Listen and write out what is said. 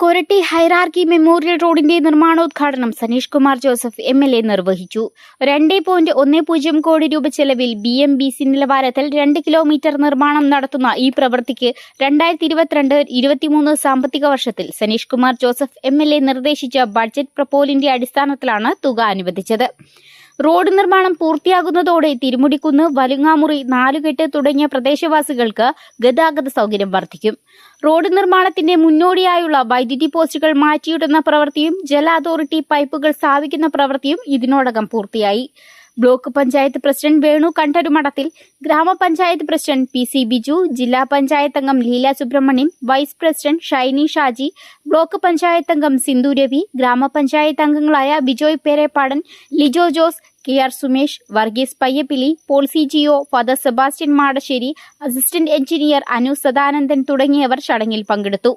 Koratty hierarchy memorial റോഡിന്റെ നിർമ്മാണോദ്ഘാടനം Saneesh Kumar Joseph M L A നിർവഹിച്ചു. രണ്ട് പോയിന്റ് ഒന്ന് പൂജ്യം കോടി രൂപ ചെലവിൽ ബി എം ബി സി നിലവാരത്തിൽ രണ്ട് കിലോമീറ്റർ നിർമ്മാണം നടത്തുന്ന ഈ പ്രവൃത്തിക്ക് രണ്ടായിരത്തി ഇരുപത്തിരണ്ട് ഇരുപത്തിമൂന്ന് സാമ്പത്തിക വർഷത്തിൽ Saneesh Kumar Joseph M L A നിർദ്ദേശിച്ച ബഡ്ജറ്റ് പ്രപ്പോലിന്റെ അടിസ്ഥാനത്തിലാണ് തുക അനുവദിച്ചത്. റോഡ് നിർമ്മാണം പൂർത്തിയാകുന്നതോടെ തിരുമുടിക്കുന്ന് വലുങ്ങാമുറി നാലുകെട്ട് തുടങ്ങിയ പ്രദേശവാസികൾക്ക് ഗതാഗത സൗകര്യം വർദ്ധിക്കും. റോഡ് നിർമ്മാണത്തിന്റെ മുന്നോടിയായുള്ള വൈദ്യുതി പോസ്റ്റുകൾ മാറ്റിയിടുന്ന പ്രവൃത്തിയും ജല അതോറിറ്റി പൈപ്പുകൾ സ്ഥാപിക്കുന്ന പ്രവൃത്തിയും ഇതിനോടകം പൂർത്തിയായി. Block panchayat president Venu Kandarumadathil gramapanchayat president P C Biju ജില്ലാ പഞ്ചായത്ത് അംഗം Leela Subramanian vice president Shiny Shaji block panchayat അംഗം സിന്ധു രവി ഗ്രാമപഞ്ചായത്ത് അംഗങ്ങളായ Bijoy Perepadan Lijo Jose K R Sumesh Varghese Payyappilly Polsy Jio father Sebastian Madassery assistant engineer Anu Sadanandan തുടങ്ങിയവർ ചടങ്ങിൽ പങ്കെടുത്തു.